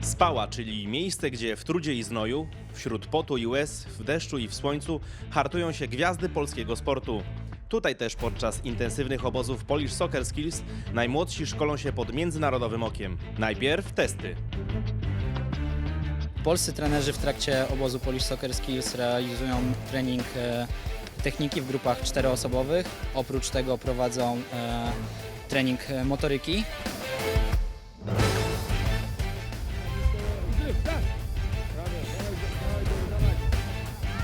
Spała, czyli miejsce, gdzie w trudzie i znoju, wśród potu i łez, w deszczu i w słońcu hartują się gwiazdy polskiego sportu. Tutaj też podczas intensywnych obozów Polish Soccer Skills najmłodsi szkolą się pod międzynarodowym okiem. Najpierw testy. Polscy trenerzy w trakcie obozu Polish Soccer Skills realizują trening e, techniki w grupach czteroosobowych. Oprócz tego prowadzą e, trening motoryki.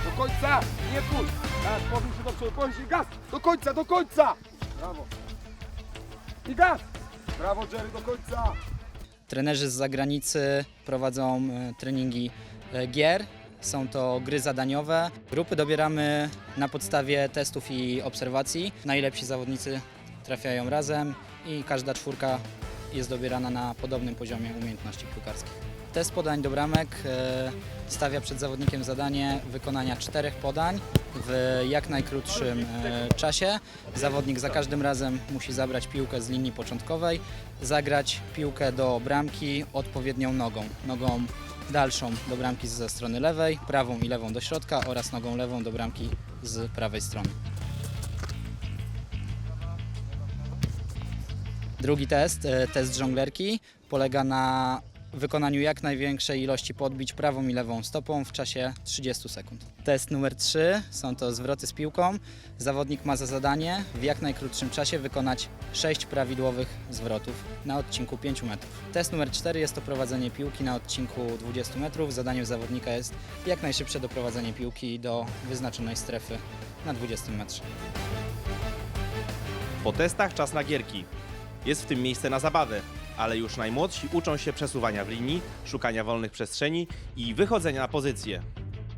Do końca! Nie pójdź! Tak, powróć się do przodu, gaz! Do końca, do końca! Brawo! I gaz! Brawo Jerry, do końca! Trenerzy z zagranicy prowadzą e, treningi e, gier. Są to gry zadaniowe. Grupy dobieramy na podstawie testów i obserwacji. Najlepsi zawodnicy trafiają razem i każda czwórka jest dobierana na podobnym poziomie umiejętności piłkarskich. Test podań do bramek e, stawia przed zawodnikiem zadanie wykonania czterech podań w jak najkrótszym e, czasie. Zawodnik za każdym razem musi zabrać piłkę z linii początkowej, zagrać piłkę do bramki odpowiednią nogą. Nogą dalszą do bramki ze strony lewej, prawą i lewą do środka oraz nogą lewą do bramki z prawej strony. Drugi test, e, test żonglerki, polega na wykonaniu jak największej ilości podbić prawą i lewą stopą w czasie 30 sekund. Test numer 3 są to zwroty z piłką. Zawodnik ma za zadanie w jak najkrótszym czasie wykonać 6 prawidłowych zwrotów na odcinku 5 metrów. Test numer 4 jest to prowadzenie piłki na odcinku 20 metrów. Zadaniem zawodnika jest jak najszybsze doprowadzenie piłki do wyznaczonej strefy na 20 metrze. Po testach czas na gierki. Jest w tym miejsce na zabawę, ale już najmłodsi uczą się przesuwania w linii, szukania wolnych przestrzeni i wychodzenia na pozycję.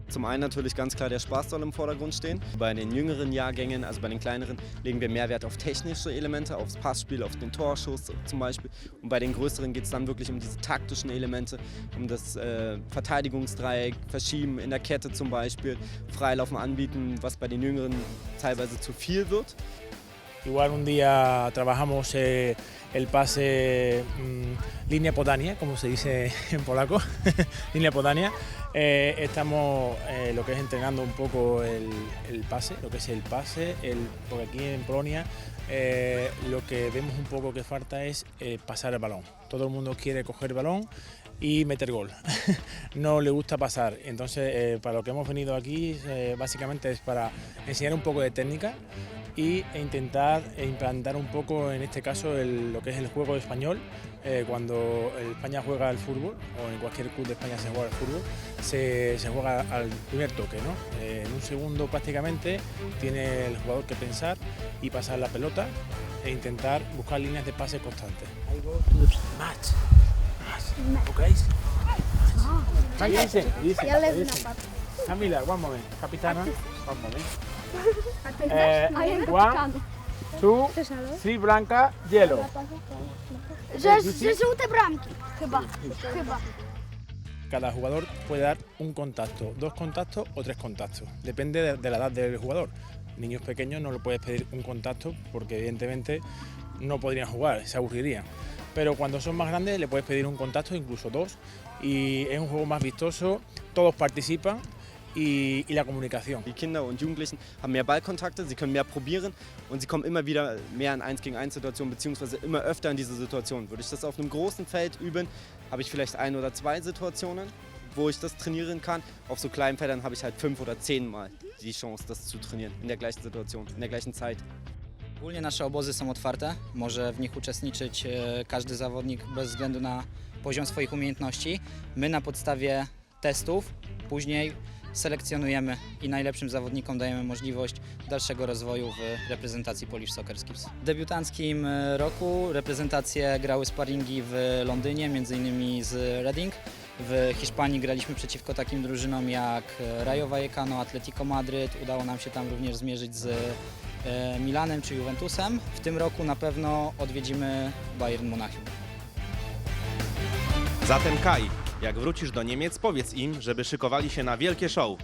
Zum einen natürlich ganz klar der Spaß soll im Vordergrund stehen. Bei den jüngeren Jahrgängen, also bei den kleineren, legen wir mehr Wert auf technische Elemente, aufs Passspiel, auf den Torschuss zum Beispiel. Und bei den größeren geht es dann wirklich um diese taktischen Elemente, um das äh, Verteidigungsdreieck, Verschieben in der Kette zum Beispiel, Freilaufen anbieten, was bei den Jüngeren teilweise zu viel wird. Igual un día trabajamos eh, el pase mm, línea podania, como se dice en polaco, línea podania. Eh, estamos eh, lo que es entrenando un poco el, el pase, lo que es el pase, el, porque aquí en Polonia lo que vemos un poco que falta es pasar el balón. Todo el mundo quiere coger el balón y meter gol. no le gusta pasar. Entonces, para lo que hemos venido aquí, básicamente es para enseñar un poco de técnica y e intentar implantar un poco, en este caso, el- lo que es el juego español. Eh, cuando España juega al fútbol, o en cualquier club de España se juega al fútbol, se, se juega al primer toque. ¿no? Eh, en un segundo prácticamente tiene el jugador que pensar y pasar la pelota e intentar buscar líneas de pase constantes. I go to the match. Match. Okay? Listen. napad. Camila, one moment. One moment. Eh, one, two, three blanca, yellow. Że, że żółte bramki. Chyba. Chyba. Cada jugador puede dar un contacto, dos contactos o tres contactos. Depende de, de la edad del jugador. Niños pequeños no le puedes pedir un contacto porque evidentemente no podrían jugar, se aburrirían. Pero cuando son más grandes le puedes pedir un contacto, incluso dos. Y es un juego más vistoso, todos participan y, y la comunicación. Die Kinder und Jugendlichen haben mehr Ballkontakte, sie können mehr probieren und sie kommen immer wieder mehr in 1 gegen 1 Situationen, beziehungsweise immer öfter in diese Situation. Würde ich das auf einem großen Feld üben, habe ich vielleicht ein oder zwei Situationen, wo ich das trainieren kann. Auf so kleinen Feldern habe ich halt fünf oder zehn Mal die Chance, das zu trainieren, in der gleichen Situation, in der gleichen Zeit. Ogólnie nasze obozy są otwarte, może w nich uczestniczyć e, każdy zawodnik bez względu na poziom swoich umiejętności. My na podstawie testów później selekcjonujemy i najlepszym zawodnikom dajemy możliwość dalszego rozwoju w reprezentacji Polish Soccer Skills. W debiutanckim e, roku reprezentacje grały sparingi w Londynie, m.in. z Reading. W Hiszpanii graliśmy przeciwko takim drużynom jak e, Rayo Vallecano, Atletico Madryt. Udało nam się tam również zmierzyć z e, Milanem czy Juventusem. W tym roku na pewno odwiedzimy Bayern Monachium. Zatem Kai, jak wrócisz do Niemiec, powiedz im, żeby szykowali się na wielkie show.